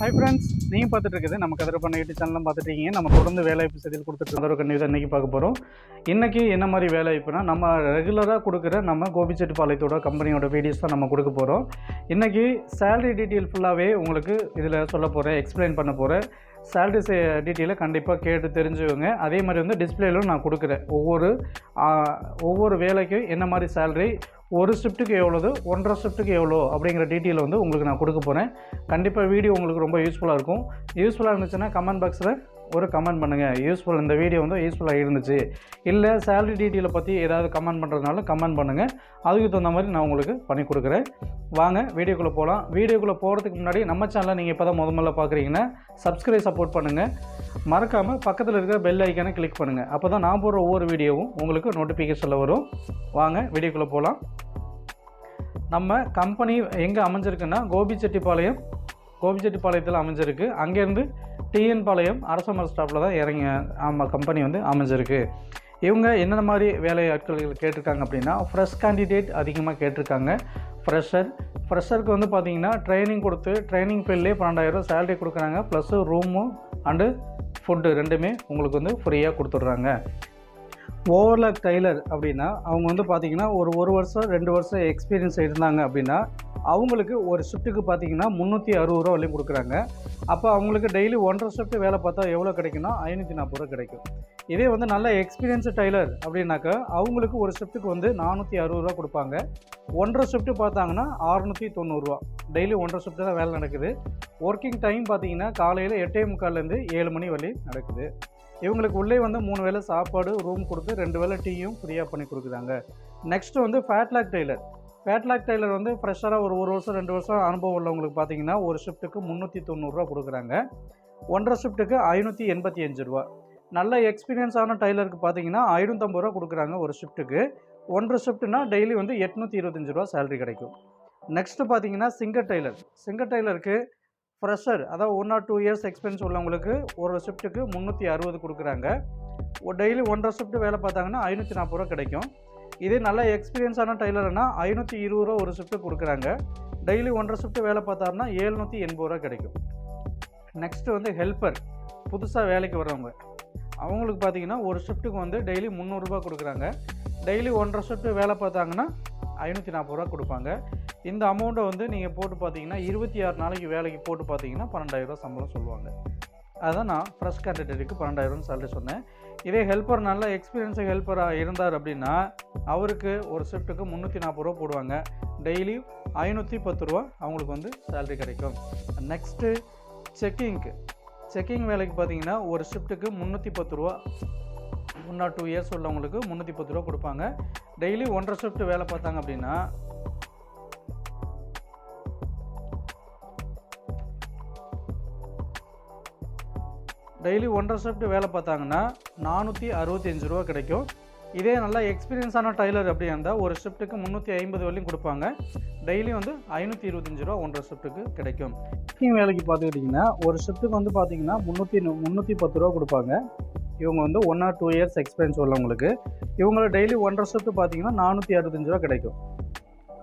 Hi friends நீங்கள் பார்த்துட்டு இருக்குது நம்ம கதிர பண்ண யூடியூப் சேனலும் பார்த்துட்டு இருக்கீங்க நம்ம தொடர்ந்து வேலைவாய்ப்பு செய்தியில் கொடுத்துட்டு ஒரு நியூஸ் இன்றைக்கி பார்க்க போகிறோம் இன்றைக்கி என்ன மாதிரி வேலைவாய்ப்புனா நம்ம ரெகுலராக கொடுக்குற நம்ம கோபிச்செட்டிப்பாளையத்தோட கம்பெனியோட வீடியோஸ் தான் நம்ம கொடுக்க போகிறோம் இன்றைக்கி சேலரி டீட்டெயில் ஃபுல்லாகவே உங்களுக்கு இதில் சொல்ல போகிறேன் எக்ஸ்பிளைன் பண்ண போகிறேன் சேலரி டீட்டெயிலை கண்டிப்பாக கேட்டு தெரிஞ்சுக்கோங்க. அதே மாதிரி வந்து டிஸ்பிளேலும் நான் கொடுக்குறேன். ஒவ்வொரு ஒவ்வொரு வேலைக்கும் என்ன மாதிரி சேலரி ஒரு ஷிஃப்ட்டுக்கு எவ்வளோது ஒன்றரை ஷிஃப்ட்டுக்கு எவ்வளோ அப்படிங்கிற டீட்டெயில் வந்து உங்களுக்கு நான் கொடுக்க போகிறேன் கண்டிப்பாக வீடியோ உங்களுக்கு ரொம்ப யூஸ்ஃபுல்லாக இருக்கும். யூஸ்ஃபுல்லாக இருந்துச்சுன்னா கமெண்ட் பாக்ஸில் ஒரு கமெண்ட் பண்ணுங்கள் யூஸ்ஃபுல் இந்த வீடியோ வந்து யூஸ்ஃபுல்லாக இருந்துச்சு. இல்லை சேலரி டீட்டெயிலை பற்றி ஏதாவது கமெண்ட் பண்ணுறதுனால கமெண்ட் பண்ணுங்கள் அதுக்கு தகுந்த மாதிரி நான் உங்களுக்கு பண்ணி கொடுக்குறேன். வாங்க வீடியோக்குள்ளே போகலாம் வீடியோக்குள்ளே போகிறதுக்கு முன்னாடி நம்ம சேனலை நீங்கள் இப்போ தான் முத முதல்ல பார்க்குறீங்கன்னா சப்ஸ்கிரைப் சப்போர்ட் பண்ணுங்கள் மறக்காமல் பக்கத்தில் இருக்கிற பெல் ஐக்கானை கிளிக் பண்ணுங்கள் அப்போ தான் நான் போடுற ஒவ்வொரு வீடியோவும் உங்களுக்கு நோட்டிஃபிகேஷனில் வரும். வாங்க வீடியோக்குள்ளே போகலாம் நம்ம கம்பெனி எங்கே அமைஞ்சிருக்குன்னா கோபிச்செட்டிப்பாளையம். கோபிச்செட்டிப்பாளையத்தில் அமைஞ்சிருக்கு. அங்கேருந்து டிஎன் பாளையம் அரசமர் ஸ்டாப்பில் தான் இறங்கி ஆமாம் கம்பெனி வந்து அமைஞ்சிருக்கு. இவங்க என்னென்ன மாதிரி வேலை ஆட்கள் கேட்டிருக்காங்க அப்படின்னா ஃப்ரெஷ் கேண்டிடேட் அதிகமாக கேட்டிருக்காங்க. ஃப்ரெஷர் ஃப்ரெஷருக்கு வந்து பார்த்தீங்கன்னா ட்ரைனிங் கொடுத்து ட்ரைனிங் ஃபீல்ட்லேயே பன்னெண்டாயிரம் சேலரி கொடுக்குறாங்க. ப்ளஸ்ஸு ரூமும் அண்டு ஃபுட்டு ரெண்டுமே உங்களுக்கு வந்து ஃப்ரீயாக கொடுத்துட்றாங்க. ஓவர்லாக் டைலர் அப்படின்னா அவங்க வந்து பார்த்திங்கன்னா ஒரு ஒரு வருஷம் ரெண்டு வருஷம் எக்ஸ்பீரியன்ஸ் இருந்தாங்க அப்படின்னா அவங்களுக்கு ஒரு ஷிஃப்ட்டுக்கு பார்த்தீங்கன்னா முந்நூற்றி அறுபது ரூபா வரையும் கொடுக்குறாங்க. அப்போ அவங்களுக்கு டெய்லி ஒன்றரை ஷிஃப்ட் வேலை பார்த்தா எவ்வளோ கிடைக்குன்னா ஐநூற்றி நாற்பது ரூபா கிடைக்கும். இதே வந்து நல்ல எக்ஸ்பீரியன்ஸு டைலர் அப்படின்னாக்கா அவங்களுக்கு ஒரு ஷிஃப்ட்டுக்கு வந்து நானூற்றி அறுபது ரூபா கொடுப்பாங்க. ஒன்றரை ஷிஃப்ட்டு பார்த்தாங்கன்னா அறுநூற்றி தொண்ணூறுரூவா டெய்லி ஒன்றரை ஷிஃப்ட்டு தான் வேலை நடக்குது. ஒர்க்கிங் டைம் பார்த்தீங்கன்னா காலையில் எட்டே முக்கால்லேருந்து ஏழு மணி வரையும் நடக்குது. இவங்களுக்கு உள்ளே வந்து மூணு வேளை சாப்பாடு ரூம் கொடுத்து ரெண்டு வேளை டீயும் ஃப்ரீயாக பண்ணி கொடுக்குறாங்க. நெக்ஸ்ட்டு வந்து ஃபேட்லாக் டெய்லர் பேட்லாக் டெய்லர் வந்து ஃப்ரெஷ்ஷராக ஒரு ஒரு வருஷம் ரெண்டு வருஷம் அனுபவம் உள்ளவங்களுக்கு பார்த்தீங்கன்னா ஒரு ஷிஃப்ட்டுக்கு முந்நூற்றி தொண்ணூறுரூவா கொடுக்குறாங்க. ஒன்றரை ஷிஃப்ட்டுக்கு ஐநூற்றி எண்பத்தி அஞ்சு ரூபா நல்ல எக்ஸ்பீரியன்ஸான டைலருக்கு பார்த்தீங்கன்னா ஐநூற்றம்பது ரூபா கொடுக்குறாங்க ஒரு ஷிஃப்ட்டுக்கு ஒன்றரை ஷிஃப்ட்னா டெய்லி வந்து எட்நூற்றி இருபத்தஞ்சு ரூபா சேலரி கிடைக்கும். நெக்ஸ்ட்டு பார்த்தீங்கன்னா சிங்கர் டெய்லர் சிங்கர் டெய்லருக்கு ஃப்ரெஷர் அதாவது one or two years experience உள்ளவங்களுக்கு ஒரு ஷிஃப்ட்டுக்கு முந்நூற்றி அறுபது கொடுக்குறாங்க. டெய்லி ஒன்றரை ஷிஃப்ட் வேலை பார்த்தாங்கன்னா ஐநூற்றி நாற்பது ரூபா கிடைக்கும். இதே நல்ல எக்ஸ்பீரியன்ஸான டைலர்னா ஐநூற்றி இருபது ரூபா ஒரு ஷிஃப்ட்டு கொடுக்குறாங்க. டெய்லி ஒன்றரை ஷிஃப்ட்டு வேலை பார்த்தாருன்னா ஏழ்நூற்றி எண்பது ரூபா கிடைக்கும். நெக்ஸ்ட்டு வந்து ஹெல்ப்பர் புதுசாக வேலைக்கு வர்றவங்க. அவங்களுக்கு பார்த்தீங்கன்னா ஒரு ஷிஃப்ட்டுக்கு வந்து டெய்லி முந்நூறுரூபா கொடுக்குறாங்க. டெய்லி ஒன்றரை ஷிஃப்ட்டு வேலை பார்த்தாங்கன்னா ஐநூற்றி நாற்பது ரூபா கொடுப்பாங்க. இந்த அமௌண்ட்டை வந்து நீங்கள் போட்டு பார்த்தீங்கன்னா இருபத்தி ஆறு நாளைக்கு வேலைக்கு போட்டு பார்த்தீங்கன்னா பன்னெண்டாயிரரூபா சம்பளம் சொல்லுவாங்க. அதான் நான் ஃப்ரெஷ் கேண்டிடேட்டுக்கு பன்னெண்டாயிரம் சேலரி சொன்னேன். இதே ஹெல்ப்பர் நல்ல எக்ஸ்பீரியன்ஸு ஹெல்ப்பராக இருந்தார் அப்படின்னா அவருக்கு ஒரு ஷிஃப்ட்டுக்கு முந்நூற்றி நாற்பது ரூபா போடுவாங்க. டெய்லி ஐநூற்றி பத்து ரூபா அவங்களுக்கு வந்து சேலரி கிடைக்கும். நெக்ஸ்ட்டு செக்கிங்க்கு செக்கிங் வேலைக்கு பார்த்தீங்கன்னா ஒரு ஷிஃப்ட்டுக்கு முந்நூற்றி பத்து ரூபா ஒன் ஆர் டூ இயர்ஸ் உள்ளவங்களுக்கு முந்நூற்றி பத்து ரூபா கொடுப்பாங்க. டெய்லி ஒன்றரை ஷிஃப்ட் வேலை பார்த்தாங்க அப்படின்னா டெய்லி ஒன்றரை ஷிஃப்ட் வேலை பார்த்தாங்கன்னா நானூற்றி அறுபத்தஞ்சு ரூபா கிடைக்கும். இதே நல்லா எக்ஸ்பீரியன்ஸான டைலர் அப்படி இருந்தால் ஒரு ஷிஃப்ட்டுக்கு முந்நூற்றி ஐம்பது வரையும் கொடுப்பாங்க. டெய்லி வந்து ஐநூற்றி இருபத்தஞ்சு ரூபா ஒன்றரை ஷிஃப்ட்டுக்கு கிடைக்கும். குக்கிங் வேலைக்கு பார்த்துக்கிட்டிங்கன்னா ஒரு ஷிஃப்ட்டுக்கு வந்து பார்த்தீங்கன்னா முந்நூற்றி முந்நூற்றி பத்து ரூபா கொடுப்பாங்க. இவங்க வந்து one or two years experience உள்ளவங்களுக்கு. இவங்கள டெய்லி ஒன்றரை ஷிஃப்ட் பார்த்தீங்கன்னா நானூற்றி அறுபத்தஞ்சு ரூபா கிடைக்கும்.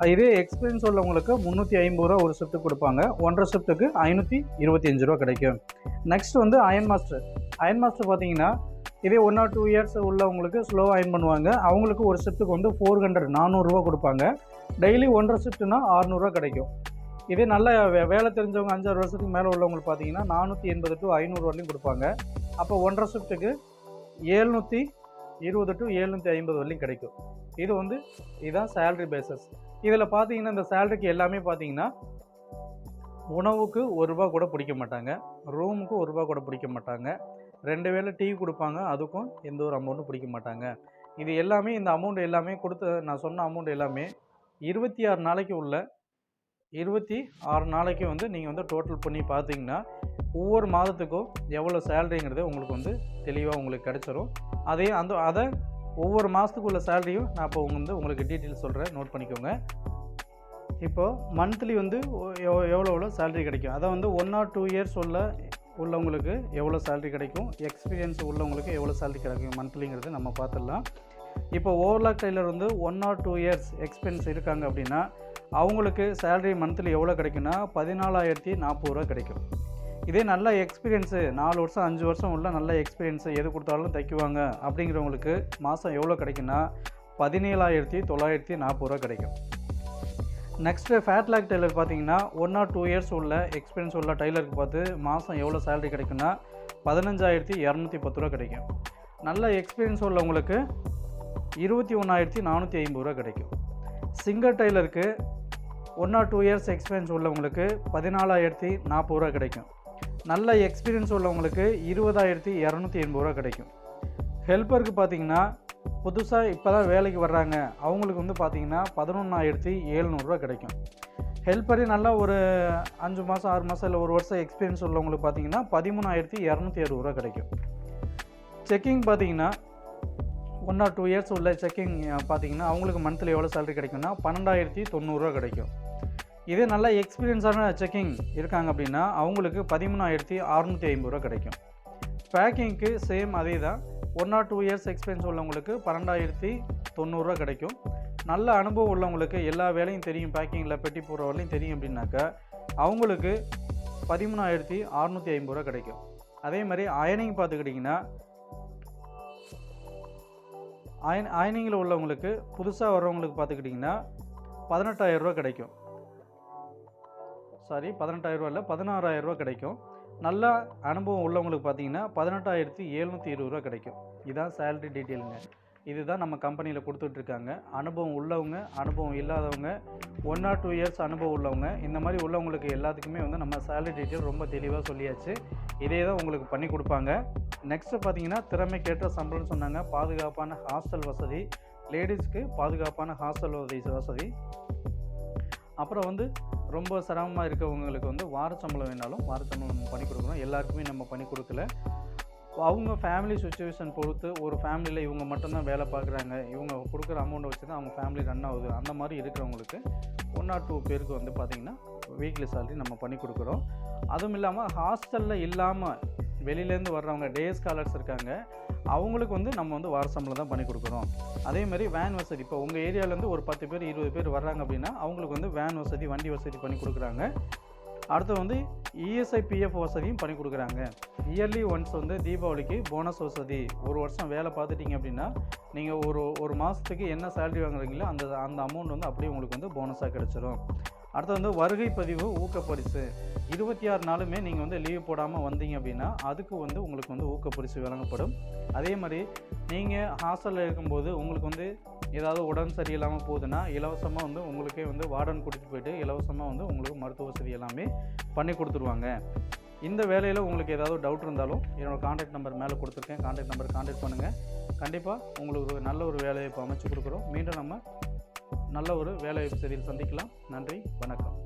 இதே எக்ஸ்பீரியன்ஸ் உள்ளவங்களுக்கு முந்நூற்றி ஐம்பது ரூபா ஒரு ஷிஃப்ட்டு கொடுப்பாங்க. ஒன்றரை ஷிஃப்ட்டுக்கு ஐநூற்றி இருபத்தி அஞ்சு ரூபா கிடைக்கும். நெக்ஸ்ட் வந்து அயன் மாஸ்டர் அயன் மாஸ்டர் பார்த்தீங்கன்னா இதே ஒன் ஆர் டூ இயர்ஸ் உள்ளவங்களுக்கு ஸ்லோவாக அயன் பண்ணுவாங்க. அவங்களுக்கு ஒரு ஷிஃப்ட்டுக்கு வந்து ஃபோர் ஹண்ட்ரட் நானூறுரூவா கொடுப்பாங்க. டெய்லி ஒன்றரை ஷிஃப்ட்னா ஆறுநூறுவா கிடைக்கும். இதே நல்ல வே- வேலை தெரிஞ்சவங்க அஞ்சாறு வருஷத்துக்கு மேலே உள்ளவங்களுக்கு பார்த்தீங்கன்னா நானூற்றி எண்பது டு ஐநூறு வரலையும் கொடுப்பாங்க. அப்போ ஒன்றரை ஷிஃப்ட்டுக்கு ஏழ்நூற்றி இருபது டு ஏழ்நூற்றி ஐம்பது வரலையும் கிடைக்கும். இது வந்து இதுதான் சேல்ரி பேசஸ் இதில் பார்த்தீங்கன்னா இந்த சேல்ரிக்கு எல்லாமே பார்த்தீங்கன்னா உணவுக்கு ஒரு ரூபா கூட பிடிக்க மாட்டாங்க. ரூமுக்கு ஒரு ரூபா கூட பிடிக்க மாட்டாங்க. ரெண்டு வேளை டீ கொடுப்பாங்க அதுக்கும் எந்த ஒரு அமௌண்ட்டும் பிடிக்க மாட்டாங்க. இது எல்லாமே இந்த அமௌண்ட் எல்லாமே கொடுத்த நான் சொன்ன அமௌண்ட் எல்லாமே இருபத்தி ஆறு நாளைக்கு உள்ள இருபத்தி ஆறு நாளைக்கு வந்து நீங்கள் வந்து டோட்டல் பண்ணி பார்த்தீங்கன்னா ஒவ்வொரு மாதத்துக்கும் எவ்வளோ சேலரிங்கிறது உங்களுக்கு வந்து தெளிவாக உங்களுக்கு கிடச்சிரும். அதே அந்த அதை ஒவ்வொரு மாதத்துக்கு உள்ள சேலரியும் நான் இப்போ வந்து உங்களுக்கு டீட்டெயில் சொல்கிறேன் நோட் பண்ணிக்கோங்க. இப்போது மந்த்லி வந்து எவ்வளோ எவ்வளோ சேல்ரி சேலரி கிடைக்கும்? அதை வந்து ஒன் ஆர் டூ இயர்ஸ் உள்ள உள்ளவங்களுக்கு எவ்வளோ சேலரி கிடைக்கும்? எக்ஸ்பீரியன்ஸ் உள்ளவங்களுக்கு எவ்வளோ சேலரி கிடைக்கும்? மந்த்லிங்கிறது நம்ம பார்த்துடலாம் இப்போ ஓவர்லாக் டெய்லர் வந்து one or two years experience இருக்காங்க அப்படின்னா அவங்களுக்கு சேலரி மந்த்லி எவ்வளோ கிடைக்குன்னா பதினாலாயிரத்தி நாற்பது ரூபா கிடைக்கும். இதே நல்ல எக்ஸ்பீரியன்ஸு நாலு வருஷம் அஞ்சு வருஷம் உள்ள நல்ல எக்ஸ்பீரியன்ஸு எது கொடுத்தாலும் தைக்குவாங்க அப்படிங்கிறவங்களுக்கு மாதம் எவ்வளோ கிடைக்குன்னா பதினேழாயிரத்தி தொள்ளாயிரத்தி நாற்பது ரூபா கிடைக்கும். நெக்ஸ்ட்டு ஃபேட்லாக் டெய்லர் பார்த்தீங்கன்னா ஒன் ஆர் டூ இயர்ஸ் உள்ள எக்ஸ்பீரியன்ஸ் உள்ள டெய்லருக்கு பார்த்து மாதம் எவ்வளோ சேலரி கிடைக்குன்னா பதினஞ்சாயிரத்தி இரநூத்தி பத்து ரூபா கிடைக்கும். நல்ல எக்ஸ்பீரியன்ஸ் உள்ளவங்களுக்கு இருபத்தி ஒன்றாயிரத்தி நானூற்றி ஐம்பது ரூபா கிடைக்கும். Singer டெய்லருக்கு one or two years experience உள்ளவங்களுக்கு பதினாலாயிரத்தி நாற்பது ரூபா கிடைக்கும். நல்ல எக்ஸ்பீரியன்ஸ் உள்ளவங்களுக்கு இருபதாயிரத்தி இரநூத்தி எண்பது ரூபா கிடைக்கும். ஹெல்ப்பருக்கு பார்த்தீங்கன்னா புதுசாக இப்போ தான் வேலைக்கு வர்றாங்க. அவங்களுக்கு வந்து பார்த்தீங்கன்னா பதினொன்றாயிரத்தி எழுநூறுரூவா கிடைக்கும். ஹெல்ப்பரே நல்லா ஒரு அஞ்சு மாதம் ஆறு மாதம் இல்லை ஒரு வருஷம் எக்ஸ்பீரியன்ஸ் உள்ளவங்களுக்கு பார்த்தீங்கன்னா பதிமூணாயிரத்தி இரநூத்தி அறுபது ரூபா கிடைக்கும். செக்கிங் பார்த்தீங்கன்னா ஒன் ஆர் டூ இயர்ஸ் உள்ள செக்கிங் பார்த்தீங்கன்னா அவங்களுக்கு மந்த்லி எவ்வளோ சேலரி கிடைக்கும்னா பன்னெண்டாயிரத்தி தொண்ணூறுரூவா கிடைக்கும். இதே நல்ல எக்ஸ்பீரியன்ஸான செக்கிங் இருக்காங்க அப்படின்னா அவங்களுக்கு பதிமூணாயிரத்தி அறநூற்றி ஐம்பது ரூபா கிடைக்கும். பேக்கிங்க்கு சேம் அதே தான் one or two years experience உள்ளவங்களுக்கு பன்னெண்டாயிரத்தி தொண்ணூறுரூவா கிடைக்கும். நல்ல அனுபவம் உள்ளவங்களுக்கு எல்லா வேலையும் தெரியும். பேக்கிங்கில் பெட்டி போடுற வரலையும் தெரியும் அப்படின்னாக்கா அவங்களுக்கு பதிமூணாயிரத்தி அறநூற்றி ஐம்பது ரூபா கிடைக்கும். அதே மாதிரி அயனிங் பார்த்துக்கிட்டிங்கன்னா அயன் அயனிங்கில் உள்ளவங்களுக்கு புதுசாக வர்றவங்களுக்கு பார்த்துக்கிட்டிங்கன்னா பதினெட்டாயிரரூவா கிடைக்கும். சாரி பதினெட்டாயிரரூவா இல்லை பதினாறாயிரரூவா கிடைக்கும். நல்ல அனுபவம் உள்ளவங்களுக்கு பார்த்தீங்கன்னா பதினெட்டாயிரத்தி எழுநூற்றி இருபது ரூபா கிடைக்கும். இதுதான் சேலரி டீட்டெயிலுங்க இதுதான் நம்ம கம்பெனியில் கொடுத்துட்ருக்காங்க. அனுபவம் உள்ளவங்க அனுபவம் இல்லாதவங்க ஒன் ஆர் டூ இயர்ஸ் அனுபவம் உள்ளவங்க இந்த மாதிரி உள்ளவங்களுக்கு எல்லாத்துக்குமே வந்து நம்ம சேலரி டீட்டெயில் ரொம்ப தெளிவாக சொல்லியாச்சு. இதே தான் உங்களுக்கு பண்ணி கொடுப்பாங்க. நெக்ஸ்ட்டு பார்த்தீங்கன்னா திறமைக்கேற்ற சம்பளம்னு சொன்னாங்க. பாதுகாப்பான ஹாஸ்டல் வசதி லேடிஸ்க்கு பாதுகாப்பான ஹாஸ்டல் வசதி வசதி. அப்புறம் வந்து ரொம்ப சிரமமாக இருக்கவங்களுக்கு வந்து வார சம்பளம் வேணாலும் வார சம்பளம் நம்ம பண்ணி கொடுக்குறோம் எல்லாருக்குமே நம்ம பண்ணி கொடுக்கல. அவங்க ஃபேமிலி சுச்சுவேஷன் பொறுத்து ஒரு ஃபேமிலியில் இவங்க மட்டும்தான் வேலை பார்க்குறாங்க. இவங்க கொடுக்குற அமௌண்ட்டை வச்சு தான் அவங்க ஃபேமிலி ரன் ஆகுது. அந்த மாதிரி இருக்கிறவங்களுக்கு ஒன் ஆர் டூ பேருக்கு வந்து பார்த்திங்கன்னா வீக்லி சேலரி நம்ம பண்ணி கொடுக்குறோம். அதுவும் இல்லாமல் ஹாஸ்டலில் இல்லாமல் வெளியிலேருந்து வர்றவங்க டே ஸ்காலர்ஸ் இருக்காங்க. அவங்களுக்கு வந்து நம்ம வந்து வார சம்பளம் தான் பண்ணி கொடுக்குறோம். அதே மாதிரி வேன் வசதி. இப்போ உங்கள் ஏரியாவிலேருந்து ஒரு பத்து பேர் இருபது பேர் வர்றாங்க அப்படின்னா அவங்களுக்கு வந்து வேன் வசதி வண்டி வசதி பண்ணி கொடுக்குறாங்க. அடுத்து வந்து இஎஸ்ஐ பிஎஃப் வசதியும் பண்ணி கொடுக்குறாங்க. இயர்லி ஒன்ஸ் வந்து தீபாவளிக்கு போனஸ் வசதி. ஒரு வருஷம் வேலை பார்த்துட்டீங்க அப்படின்னா நீங்கள் ஒரு ஒரு மாதத்துக்கு என்ன சேலரி வாங்குறீங்களோ அந்த அந்த அமௌண்ட் வந்து அப்படியே உங்களுக்கு வந்து போனஸாக கிடச்சிரும். அடுத்து வந்து வருகை பதிவு ஊக்கப்பரிசு இருபத்தி ஆறு நாளுமே நீங்கள் வந்து லீவ் போடாமல் வந்தீங்க அப்படின்னா அதுக்கு வந்து உங்களுக்கு வந்து ஊக்கப்பரிசு வழங்கப்படும். அதே மாதிரி நீங்கள் ஹாஸ்டலில் இருக்கும்போது உங்களுக்கு வந்து ஏதாவது உடம்பு சரியில்லாமல் போகுதுன்னா இலவசமாக வந்து உங்களுக்கே வந்து வார்டன் கூட்டிகிட்டு போயிட்டு இலவசமாக வந்து உங்களுக்கு மருத்துவ வசதி எல்லாமே பண்ணி கொடுத்துருவாங்க. இந்த வேலையில் உங்களுக்கு ஏதாவது டவுட் இருந்தாலும் என்னோடய காண்டாக்ட் நம்பர் மேலே கொடுத்துருக்கேன். காண்டாக்ட் நம்பர் காண்டாக்ட் பண்ணுங்கள் கண்டிப்பாக உங்களுக்கு ஒரு நல்ல ஒரு வேலையை இப்போ அமைச்சு கொடுக்குறோம். மீண்டும் நம்ம நல்ல ஒரு வேலை சரியில் சந்திக்கலாம். நன்றி. வணக்கம்.